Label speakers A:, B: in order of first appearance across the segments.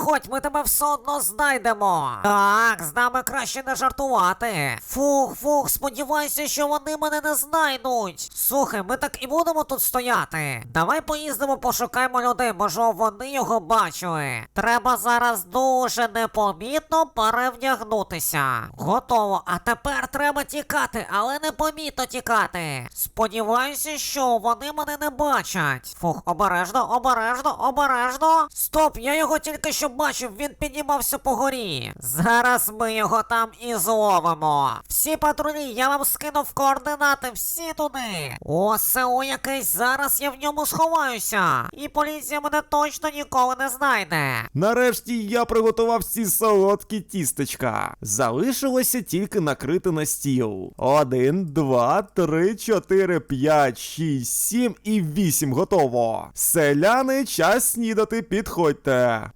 A: виходь, ми тебе все одно знайдемо. Так, з нами краще не жартувати. Фух, фух, сподіваюся, що вони мене не знайдуть. Слухай, ми так і будемо тут стояти. Давай поїздимо, пошукаємо людей, може вони його бачили. Треба зараз дуже непомітно перевдягнутися. Готово. А тепер треба тікати, але непомітно тікати. Сподіваюся, що вони мене не бачать. Фух, обережно, обережно, обережно. Стоп, я його тільки що бачив, він піднімався по горі. Зараз ми його там і зловимо. Всі патрулі, я вам скинув координати, всі туди. О, село якесь, зараз я в ньому сховаюся. І поліція мене точно ніколи не знайде.
B: Нарешті я приготував ці солодкі тістечка. Залишилося тільки накрити на стіл. Один, два, три, чотири, п'ять, шість, сім і вісім готово. Селяни, час снідати, підходьте.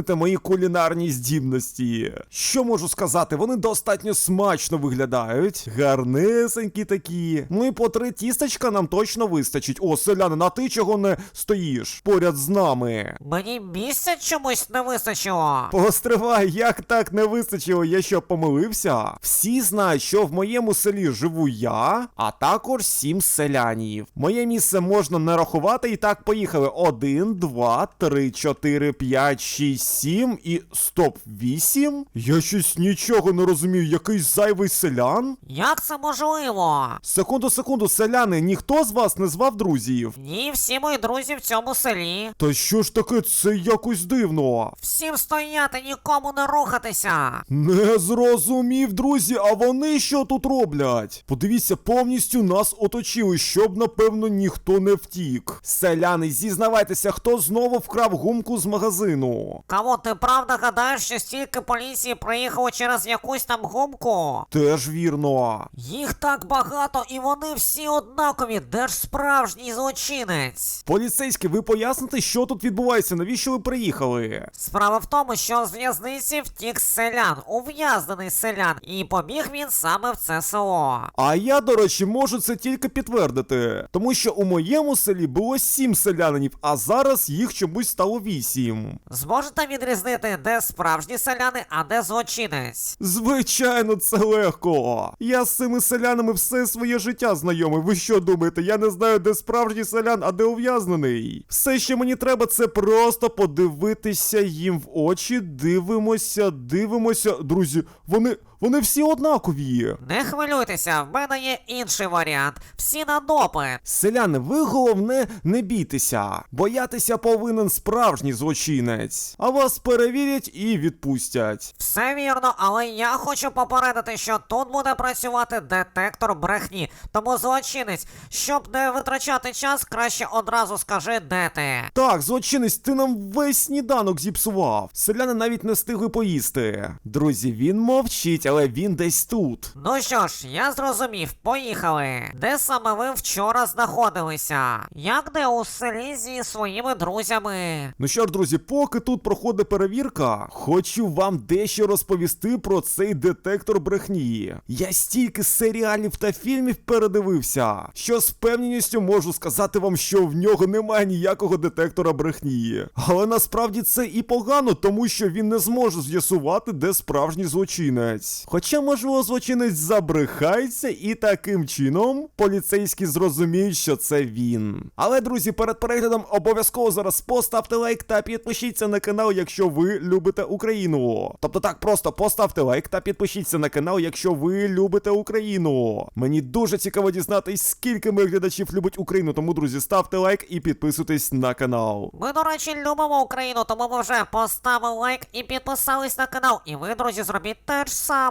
B: Оціните мої кулінарні здібності. Що можу сказати, вони достатньо смачно виглядають. Гарнесенькі такі. Ну і по три тістечка нам точно вистачить. О, селянин, а ти чого не стоїш поряд з нами?
A: Мені місця чомусь не вистачило.
B: Постривай, як так не вистачило, я що помилився? Всі знають, що в моєму селі живу я, а також сім селянів. Моє місце можна не рахувати, і так поїхали. Один, два, три, чотири, п'ять, шість, сім і стоп, вісім? Я щось нічого не розумію, якийсь зайвий селян?
A: Як це можливо?
B: Секунду, секунду, селяни, ніхто з вас не звав друзів?
A: Ні, всі мої друзі в цьому селі.
B: Та що ж таке, це якось дивно.
A: Всім стояти, нікому не рухатися.
B: Не зрозумів, друзі, а вони що тут роблять? Подивіться, повністю нас оточили, щоб, напевно, ніхто не втік. Селяни, зізнавайтеся, хто знову вкрав гумку з магазину.
A: Кого ти правда гадаєш, що стільки поліції приїхало через якусь там гумку?
B: Теж вірно.
A: Їх так багато, і вони всі однакові. Де ж справжній злочинець?
B: Поліцейські, ви поясните, що тут відбувається? Навіщо ви приїхали?
A: Справа в тому, що з в'язниці втік селян, ув'язнений селян, і побіг він саме в це село.
B: А я, до речі, можу це тільки підтвердити, тому що у моєму селі було сім селянинів, а зараз їх чомусь стало вісім.
A: Зможете відрізнити, де справжні селяни, а де злочинець?
B: Звичайно, це легко. Я з цими селянами все своє життя знайомий. Ви що думаєте? Я не знаю, де справжній селян, а де ув'язнений. Все, що мені треба, це просто подивитися їм в очі. Дивимося, дивимося. Друзі, вони. Вони всі однакові.
A: Не хвилюйтеся, в мене є інший варіант. Всі на допит.
B: Селяни, ви головне не бійтеся. Боятися повинен справжній злочинець. А вас перевірять і відпустять.
A: Все вірно, але я хочу попередити, що тут буде працювати детектор брехні. Тому злочинець, щоб не витрачати час, краще одразу скажи, де ти.
B: Так, злочинець, ти нам весь сніданок зіпсував. Селяни навіть не встигли поїсти. Друзі, він мовчить, але він десь тут.
A: Ну що ж, я зрозумів, поїхали. Де саме ви вчора знаходилися? Як де у селі зі своїми друзями?
B: Ну що ж, друзі, поки тут проходить перевірка, хочу вам дещо розповісти про цей детектор брехні. Я стільки серіалів та фільмів передивився, що з певністю можу сказати вам, що в нього немає ніякого детектора брехні. Але насправді це і погано, тому що він не зможе з'ясувати, де справжній злочинець. Хоча, можливо, злочинець забрехається, і таким чином поліцейські зрозуміють, що це він. Але, друзі, перед переглядом обов'язково зараз поставте лайк та підпишіться на канал, якщо ви любите Україну. Тобто так, просто поставте лайк та підпишіться на канал, якщо ви любите Україну. Мені дуже цікаво дізнатись, скільки моїх глядачів любить Україну. Тому, друзі, ставте лайк і підписуйтесь на канал.
A: Ми, до речі, любимо Україну, тому ми вже поставили лайк і підписались на канал. І ви, друзі, зробіть те ж саме.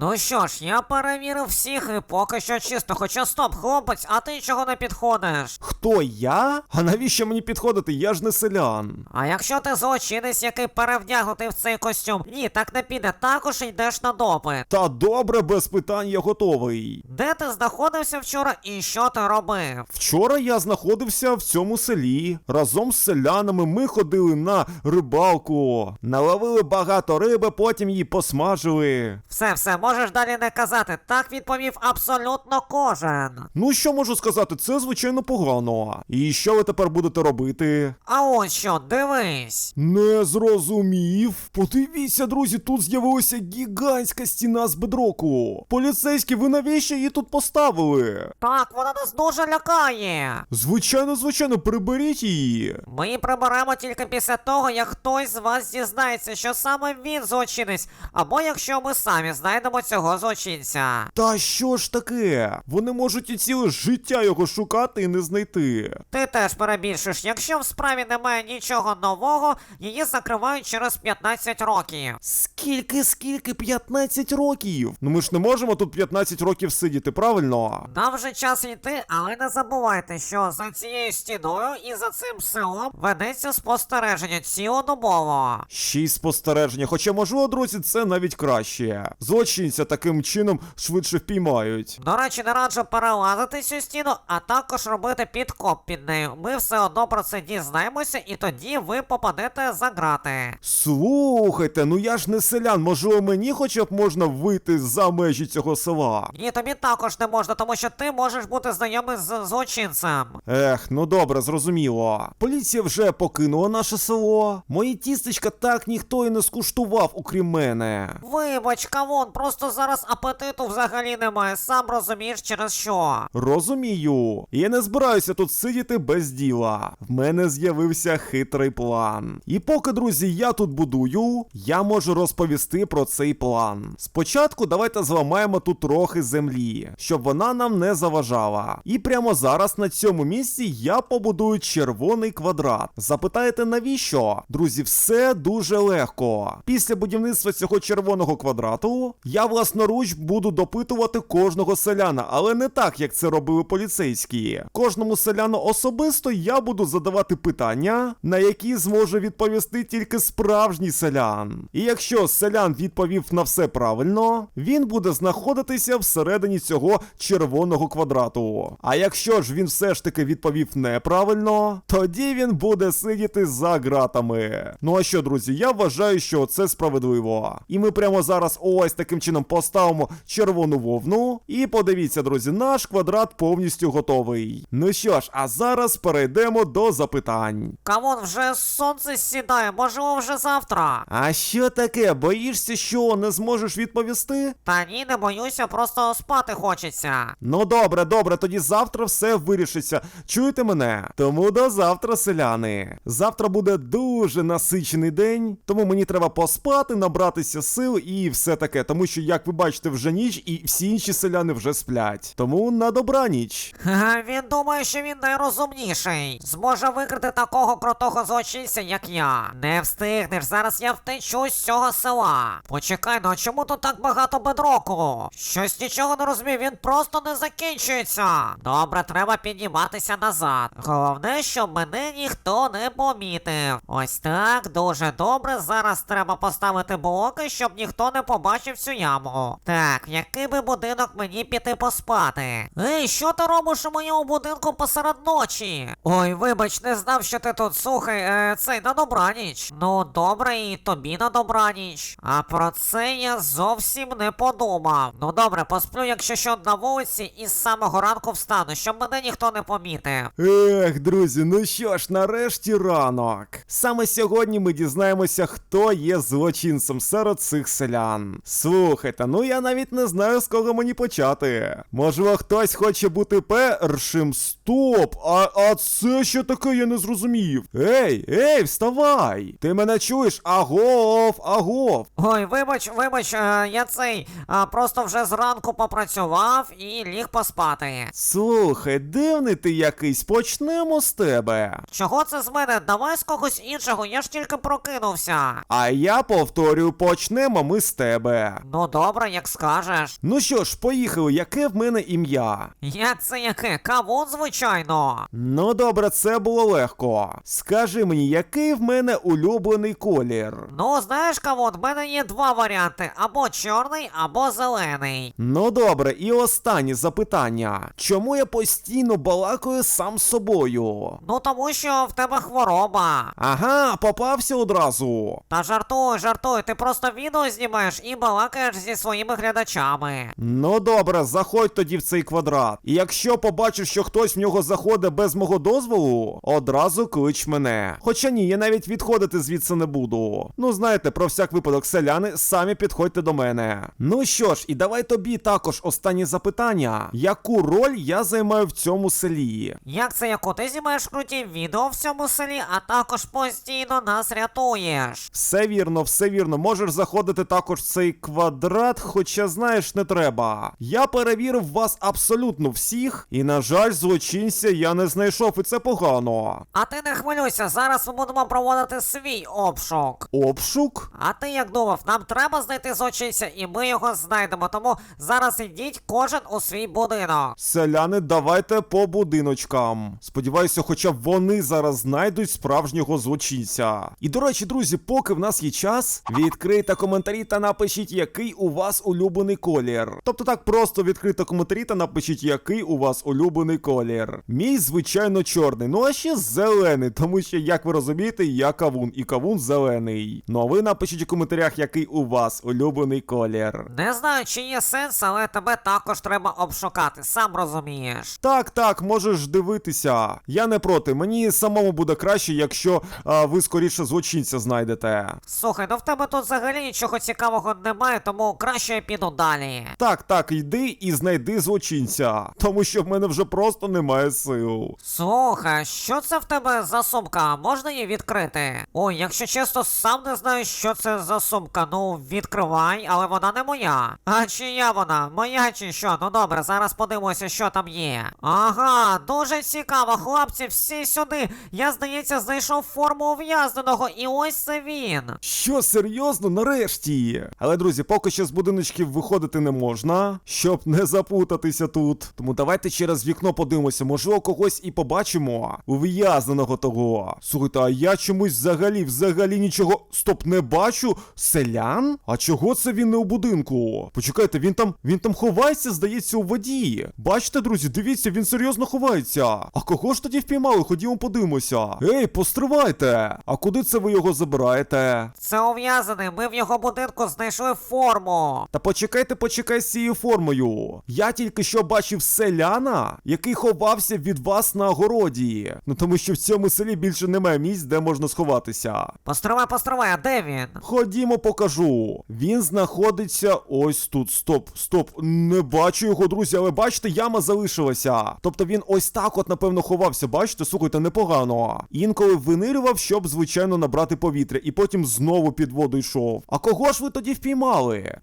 A: Ну що ж, я перевірив всіх і поки що чисто. Хоча стоп, хлопець, а ти чого не підходиш?
B: Хто я? А навіщо мені підходити? Я ж не селян.
A: А якщо ти злочинець, який перевдягнутий в цей костюм, ні, так не піде, також йдеш на допит.
B: Та добре, без питань я готовий.
A: Де ти знаходився вчора і що ти робив?
B: Вчора я знаходився в цьому селі. Разом з селянами ми ходили на рибалку, наловили багато риби, потім її посмажили.
A: Все, все, можеш далі не казати. Так відповів абсолютно кожен.
B: Ну що можу сказати, це звичайно погано. І що ви тепер будете робити?
A: А ось що, дивись.
B: Не зрозумів. Подивіться, друзі, тут з'явилася гігантська стіна з бедроку. Поліцейські, ви навіщо її тут поставили?
A: Так, вона нас дуже лякає.
B: Звичайно, звичайно, приберіть її.
A: Ми її приберемо тільки після того, як хтось з вас дізнається, що саме він злочинець, або якщо ми самі знайдемо цього злочинця.
B: Та що ж таке? Вони можуть і ціле життя його шукати і не знайти.
A: Ти теж перебільшиш, якщо в справі немає нічого нового, її закривають через 15 років.
B: Скільки, скільки? 15 років? Ну ми ж не можемо тут 15 років сидіти, правильно?
A: Нам вже час йти, але не забувайте, що за цією стіною і за цим селом ведеться спостереження цілодобово.
B: Ще й спостереження, хоча можливо, друзі, це навіть краще. Злочинця таким чином швидше впіймають.
A: До речі, не раджу перелазити цю стіну, а також робити підкоп під нею. Ми все одно про це дізнаємося, і тоді ви попадете за грати.
B: Слухайте, ну я ж не селян, можливо, мені хоча б можна вийти за межі цього села.
A: Ні, тобі також не можна, тому що ти можеш бути знайомий з злочинцем.
B: Ех, ну добре, зрозуміло. Поліція вже покинула наше село. Мої тістечка так ніхто і не скуштував, окрім мене.
A: Вибач, кавон, просто зараз апетиту взагалі немає, сам розумієш через що.
B: Розумію. Я не збираюся тут сидіти без діла. В мене з'явився хитрий план. І поки, друзі, я тут будую, я можу розповісти про цей план. Спочатку давайте зламаємо тут трохи землі, щоб вона нам не заважала. І прямо зараз на цьому місці я побудую червоний квадрат. Запитаєте навіщо? Друзі, все дуже легко. Після будівництва цього червоного квадрату я власноруч буду допитувати кожного селяна, але не так, як це робили поліцейські. Кожному селяну особисто я буду задавати питання, на які зможе відповісти тільки справжній селян. І якщо селян відповів на все правильно, він буде знаходитися всередині цього червоного квадрату. А якщо ж він все ж таки відповів неправильно, тоді він буде сидіти за ґратами. Ну а що, друзі, я вважаю, що це справедливо. І ми прямо зараз ось таким чином поставимо червону вовну. І подивіться, друзі, наш квадрат повністю готовий. Ну що ж, а зараз перейдемо до запитань.
A: Кавон, вже сонце сідає, можливо, вже завтра.
B: А що таке? Боїшся, що не зможеш відповісти?
A: Та ні, не боюся, просто спати хочеться.
B: Ну добре, добре, тоді завтра все вирішиться. Чуєте мене? Тому до завтра, селяни. Завтра буде дуже насичений день, тому мені треба поспати, набратися сил і все таке. Тому що, як ви бачите, вже ніч, і всі інші селяни вже сплять. Тому на добраніч.
A: Ха, Він думає, що він найрозумніший. Зможе викрити такого крутого злочинця, як я. Не встигнеш, зараз я втечу з цього села. Почекай, ну а чому тут так багато бедроку? Щось нічого не розумію, він просто не закінчується. Добре, треба підніматися назад. Головне, щоб мене ніхто не помітив. Ось так, дуже добре. Зараз треба поставити блоки, щоб ніхто не побачив цю яму. Так, який би будинок мені піти поспати? Ей, що ти робиш у моєму будинку посеред ночі? Ой, вибач, не знав, що ти тут. Слухай, е, цей на добраніч. Ну, добре, і тобі на добраніч. А про це я зовсім не подумав. Ну добре, посплю, якщо що на вулиці, і з самого ранку встану, щоб мене ніхто не помітив.
B: Ех, друзі, ну що ж, нарешті ранок. Саме сьогодні ми дізнаємося, хто є злочинцем серед цих селян. Слухайте, ну я навіть не знаю, з кого мені почати. Можливо, хтось хоче бути першим. Стоп! А, а це що таке, я не зрозумів. Ей, ей, вставай! Ти мене чуєш? Агов, агов!
A: Ой, вибач, вибач, е, я цей е, просто вже зранку попрацював і ліг поспати.
B: Слухай, дивний ти якийсь, почнемо з тебе.
A: Чого це з мене? Давай з когось іншого, я ж тільки прокинувся.
B: А я повторюю, почнемо ми з тебе.
A: Ну добре, як скажеш.
B: Ну що ж, поїхали, яке в мене ім'я?
A: Як це яке? Кавун, звичайно.
B: Ну добре, це було легко. Скажи мені, який в мене улюблений колір?
A: Ну, знаєш, кавун, в мене є два варіанти: або чорний, або зелений.
B: Ну добре, і останнє запитання. Чому я постійно балакаю сам з собою?
A: Ну тому що в тебе хвороба.
B: Ага, попався одразу.
A: Та жартуй, жартуй, ти просто відео знімаєш і балакаєш зі своїми глядачами.
B: Ну добре, заходь тоді в цей квадрат. І якщо побачиш, що хтось в нього заходить без мого дозволу, одразу клич мене. Хоча ні, я навіть відходити звідси не буду. Ну знаєте, про всяк випадок, селяни, самі підходьте до мене. Ну що ж, і давай тобі також останнє запитання: яку роль я займаю в цьому селі?
A: Як це яку ти знімаєш круті відео в цьому селі, а також постійно нас рятуєш?
B: Все вірно, все вірно. Можеш заходити також в цей квадрат, хоча знаєш, не треба. Я перевірив вас абсолютно всіх, і на жаль, злочинця я не знайшов, і це погано.
A: А ти не хвилюйся, зараз ми будемо проводити свій обшук.
B: Обшук?
A: А ти як думав, нам треба знайти злочинця, і ми його знайдемо. Тому зараз ідіть кожен у свій будинок.
B: Селяни, давайте по будиночкам. Сподіваюся, хоча б вони зараз знайдуть справжнього злочинця. І до речі, друзі, поки в нас є час, відкрийте коментарі та напишіть, який у вас улюблений колір. Тобто так просто відкрийте коментарі та напишіть, який у вас улюблений колір. Мій, звичайно, чорний. Ну а ще зелений, тому що, як ви розумієте, я кавун, і кавун зелений. Ну а ви напишіть у коментарях, який у вас улюблений колір.
A: Не знаю, чи є сенс, але тебе також треба обшукати, сам розумієш.
B: Так, так, можеш дивитися. Я не проти. Мені самому буде краще, якщо а, ви скоріше злочинця знайдете.
A: Слухай, ну в тебе тут взагалі нічого цікавого немає, тому краще я піду далі.
B: Так, так, йди і знайди злочинця, тому що в мене вже просто немає сил.
A: Слухай, що це в тебе за сумка? Можна її відкрити? Ой, якщо чесно, сам не знаю, що це за сумка. Ну, відкривай, але вона не моя. А чия вона? Моя чи що? Ну добре, зараз подивимося, що там є. Ага, дуже цікаво, хлопці, всі сюди. Я, здається, знайшов форму ув'язненого, і ось це він.
B: Що серйозно, нарешті. Але друзі, поки що з будиночків виходити не можна, щоб не запутатися тут. Тому давайте через вікно подивимося, можливо, когось і побачимо. Ув'язненого того. Слухайте, а я чомусь взагалі, взагалі нічого. Стоп, не бачу. Селян? А чого це він не у будинку? Почекайте, він там він там ховається, здається, у воді. Бачите, друзі, дивіться, він серйозно ховається. А кого ж тоді впіймали? Ходімо подивимося. Ей, постривайте! А куди це ви його забираєте?
A: Це ув'язаний, ми в його будинку знайшли форму.
B: Та почекайте, почекай з цією формою. Я тільки що бачив селяна, який ховався від вас на огороді. Ну тому що в цьому селі більше немає місць, де можна сховатися.
A: Постривай, постривай, а де він?
B: Ходімо, покажу. Він знаходиться ось тут. Стоп, стоп. Не бачу його, друзі, але бачите, яма залишилася. Тобто він ось так, от, напевно, ховався. Бачите, слухайте, непогано. Інколи винирював, щоб, звичайно, набрати повітря, і потім знову під воду йшов. А кого ж ви тоді впіймали?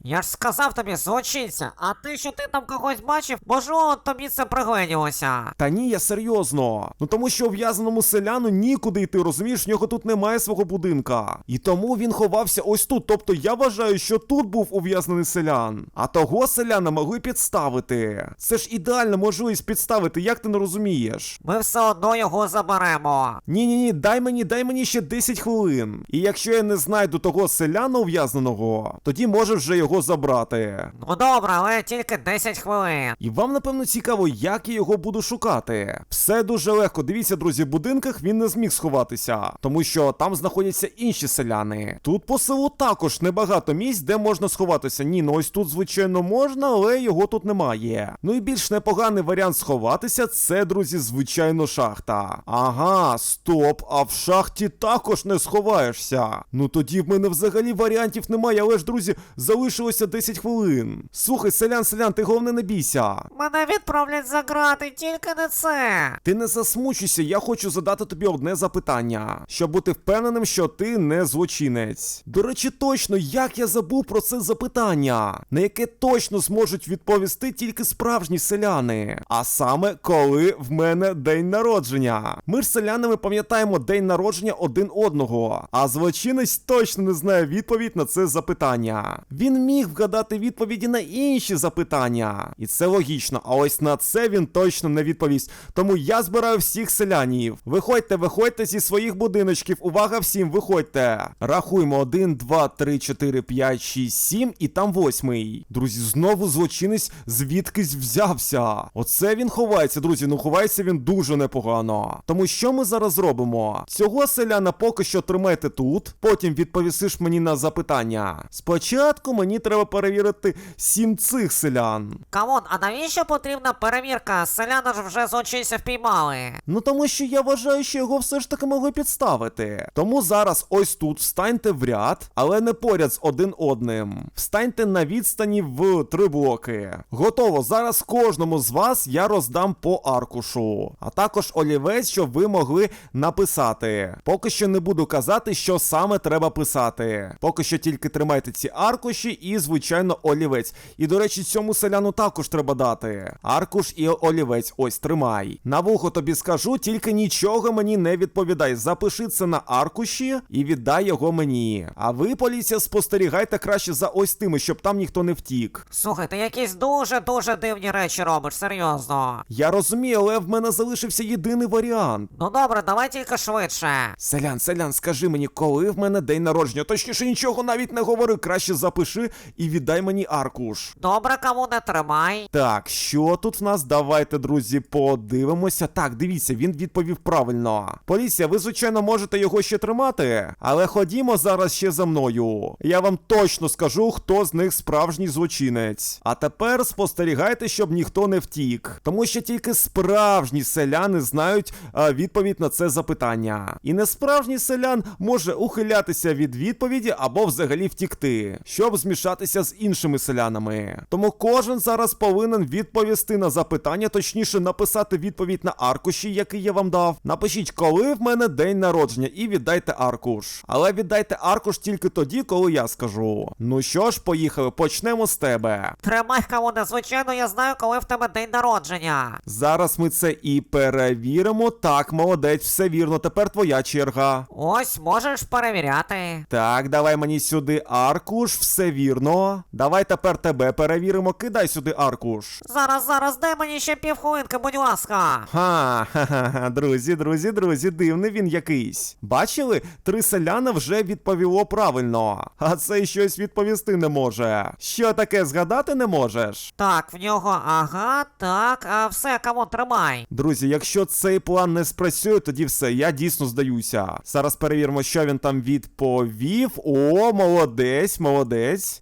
A: Я ж сказав тобі, злочинця, а ти що ти там когось бачив? Можливо, тобі це пригледілося.
B: Та ні, я серйозно. Ну тому що ув'язаному селяну нікуди йти, розумієш, в нього тут немає свого будинка. І тому він ховався ось тут. Тобто я вважаю, що тут був ув'язнений селян. А того селяна могли підставити. Це ж ідеальна можливість підставити, як ти не розумієш?
A: Ми все одно його заберемо.
B: Ні, ні, ні, дай мені, дай мені ще 10 хвилин. І якщо я не знайду того селяна ув'язненого, тоді можеш вже його забрати.
A: Ну добре, але тільки 10 хвилин.
B: І вам, напевно, цікаво, як я його буду шукати. Все дуже легко. Дивіться, друзі, в будинках він не зміг сховатися, тому що там знаходяться інші селяни. Тут по селу також небагато місць, де можна сховатися. Ні, ну ось тут, звичайно, можна, але його тут немає. Ну і більш непоганий варіант сховатися це, друзі, звичайно, шахта. Ага, стоп, а в шахті також не сховаєшся. Ну тоді в мене взагалі варіантів немає, але ж, друзі, залишилося 10 хвилин. Слухай, селян, селян, ти головне не бійся.
A: Мене відправлять за грати, тільки не це.
B: Ти не засмучуйся, я хочу задати тобі одне запитання, щоб бути впевненим, що ти не злочинець. До речі, точно, як я забув про це запитання, на яке точно зможуть відповісти тільки справжні селяни. А саме, коли в мене день народження. Ми ж селянами пам'ятаємо день народження один одного, а злочинець точно не знає відповідь на це запитання. Він міг вгадати відповіді на інші запитання, і це логічно. А ось на це він точно не відповість. Тому я збираю всіх селянів. Виходьте, виходьте зі своїх будиночків. Увага всім, виходьте. Рахуємо 1, 2, 3, 4, 5, 6, 7 і там восьмий. Друзі, знову злочинець звідкись взявся. Оце він ховається, друзі. Ну ховається він дуже непогано. Тому що ми зараз зробимо? Цього селяна поки що тримайте тут, потім відповісиш мені на запитання. Спочатку спочатку мені треба перевірити сім цих селян.
A: Камон, а навіщо потрібна перевірка? Селяна ж вже з злочинця впіймали.
B: Ну тому що я вважаю, що його все ж таки могли підставити. Тому зараз ось тут встаньте в ряд, але не поряд з один одним. Встаньте на відстані в три блоки. Готово. Зараз кожному з вас я роздам по аркушу, а також олівець, щоб ви могли написати. Поки що не буду казати, що саме треба писати. Поки що тільки тримайте ці аркуші і, звичайно, олівець. І, до речі, цьому селяну також треба дати. Аркуш і олівець. Ось тримай. На вухо тобі скажу, тільки нічого мені не відповідай. Запиши це на аркуші і віддай його мені. А ви, поліція, спостерігайте краще за ось тими, щоб там ніхто не втік.
A: Слухай, ти якісь дуже-дуже дивні речі робиш, серйозно.
B: Я розумію, але в мене залишився єдиний варіант.
A: Ну добре, давай тільки швидше.
B: Селян, селян, скажи мені, коли в мене день народження? Точніше, нічого навіть не говори. Краще запиши і віддай мені аркуш.
A: Добре, кому не тримай.
B: Так, що тут в нас? Давайте, друзі, подивимося. Так, дивіться, він відповів правильно. Поліція, ви, звичайно, можете його ще тримати, але ходімо зараз ще за мною. Я вам точно скажу, хто з них справжній злочинець. А тепер спостерігайте, щоб ніхто не втік. Тому що тільки справжні селяни знають а, відповідь на це запитання. І несправжній селян може ухилятися від відповіді або взагалі втікти, щоб змішатися з іншими селянами. Тому кожен зараз повинен відповісти на запитання, точніше написати відповідь на аркуші, який я вам дав. Напишіть, коли в мене день народження, і віддайте аркуш. Але віддайте аркуш тільки тоді, коли я скажу. Ну що ж, поїхали, почнемо з тебе.
A: Тримай, кому не звичайно, я знаю, коли в тебе день народження.
B: Зараз ми це і перевіримо. Так, молодець, все вірно. Тепер твоя черга.
A: Ось можеш перевіряти.
B: Так, давай мені сюди аркуш, все вірно. Давай тепер тебе перевіримо. Кидай сюди аркуш.
A: Зараз, зараз, дай мені ще півхвилинки, будь ласка.
B: Ха, ха-ха-ха, друзі, друзі, друзі, дивний він якийсь. Бачили? Три селяни вже відповіло правильно, а цей щось відповісти не може. Що таке згадати не можеш?
A: Так, в нього, ага, так, а все, камон, тримай.
B: Друзі, якщо цей план не спрацює, тоді все, я дійсно здаюся. Зараз перевіримо, що він там відповів. О, молодець, молодець.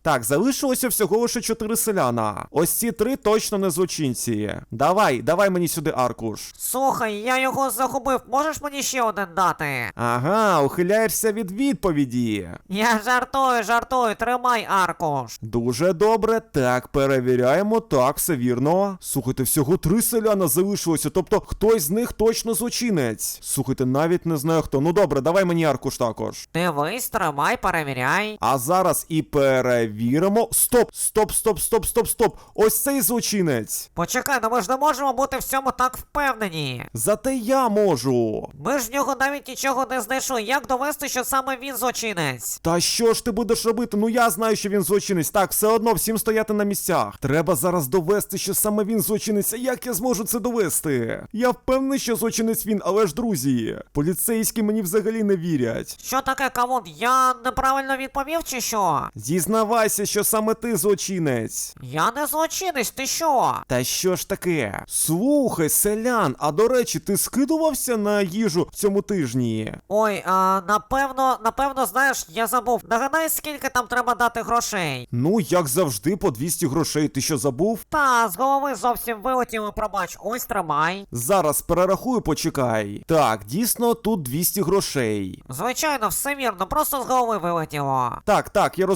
B: Так, залишилося всього лише чотири селяна. Ось ці три точно не злочинці. Давай, давай мені сюди аркуш.
A: Слухай, я його загубив, можеш мені ще один дати?
B: Ага, ухиляєшся від відповіді.
A: Я жартую, жартую, тримай аркуш.
B: Дуже добре. Так, перевіряємо. Так, все вірно. Слухайте, всього три селяна залишилося, тобто хтось з них точно злочинець. Слухайте, навіть не знаю хто. Ну добре, давай мені аркуш також.
A: Дивись, тримай, перевіряй.
B: А зараз і перевіримо. Стоп, стоп, стоп, стоп, стоп, стоп. Ось цей злочинець.
A: Почекай, ну ми ж не можемо бути в цьому так впевнені.
B: Зате я можу.
A: Ми ж в нього навіть нічого не знайшли. Як довести, що саме він злочинець?
B: Та що ж ти будеш робити? Ну я знаю, що він злочинець. Так, все одно всім стояти на місцях. Треба зараз довести, що саме він злочинець. А як я зможу це довести? Я впевнений, що злочинець він, але ж друзі, поліцейські мені взагалі не вірять.
A: Що таке, камон? Я неправильно відповів чи що?
B: Зізнавайся, що саме ти злочинець.
A: Я не злочинець, ти що?
B: Та що ж таке? Слухай, селян, а до речі, ти скидувався на їжу в цьому тижні?
A: Ой, а напевно, напевно, знаєш, я забув. Нагадай, скільки там треба дати грошей.
B: Ну, як завжди, по 200 грошей. Ти що забув?
A: Та, з голови зовсім вилетіло, пробач, ось тримай.
B: Зараз перерахую, почекай. Так, дійсно, тут 200 грошей.
A: Звичайно, все вірно, просто з голови вилетіло.
B: Так, так, я розумію.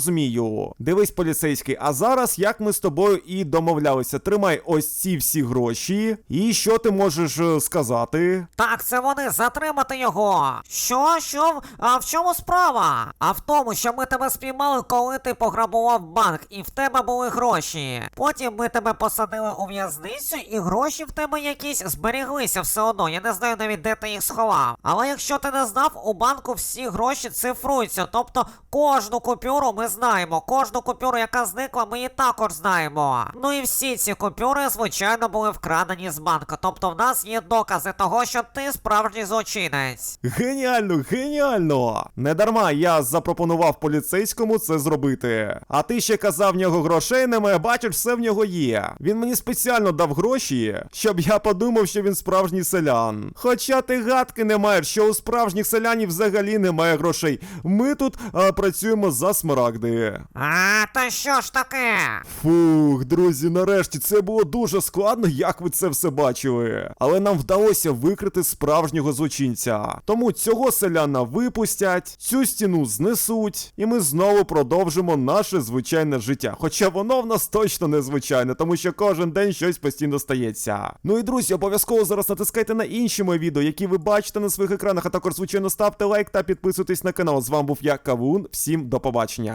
B: Дивись, поліцейський, а зараз як ми з тобою і домовлялися, тримай ось ці всі гроші. І що ти можеш е, сказати?
A: Так, це вони, затримати його. Що? Що? А в чому справа? А в тому, що ми тебе спіймали, коли ти пограбував банк, і в тебе були гроші. Потім ми тебе посадили у в'язницю, і гроші в тебе якісь зберіглися все одно. Я не знаю навіть де ти їх сховав. Але якщо ти не знав, у банку всі гроші цифруються. Тобто кожну купюру ми знаємо. Кожну купюру, яка зникла, ми її також знаємо. Ну і всі ці купюри, звичайно, були вкрадені з банку. Тобто в нас є докази того, що ти справжній злочинець.
B: Геніально, геніально! Не дарма я запропонував поліцейському це зробити. А ти ще казав, в нього грошей немає, бачиш, все в нього є. Він мені спеціально дав гроші, щоб я подумав, що він справжній селян. Хоча ти гадки не маєш, що у справжніх селянів взагалі немає грошей. Ми тут а, працюємо за смарагди. Завжди.
A: А, та що ж таке?
B: Фух, друзі, нарешті це було дуже складно, як ви це все бачили. Але нам вдалося викрити справжнього злочинця. Тому цього селяна випустять, цю стіну знесуть, і ми знову продовжимо наше звичайне життя. Хоча воно в нас точно незвичайне, тому що кожен день щось постійно стається. Ну і друзі, обов'язково зараз натискайте на інші мої відео, які ви бачите на своїх екранах, а також, звичайно, ставте лайк та підписуйтесь на канал. З вами був я, Кавун. Всім до побачення.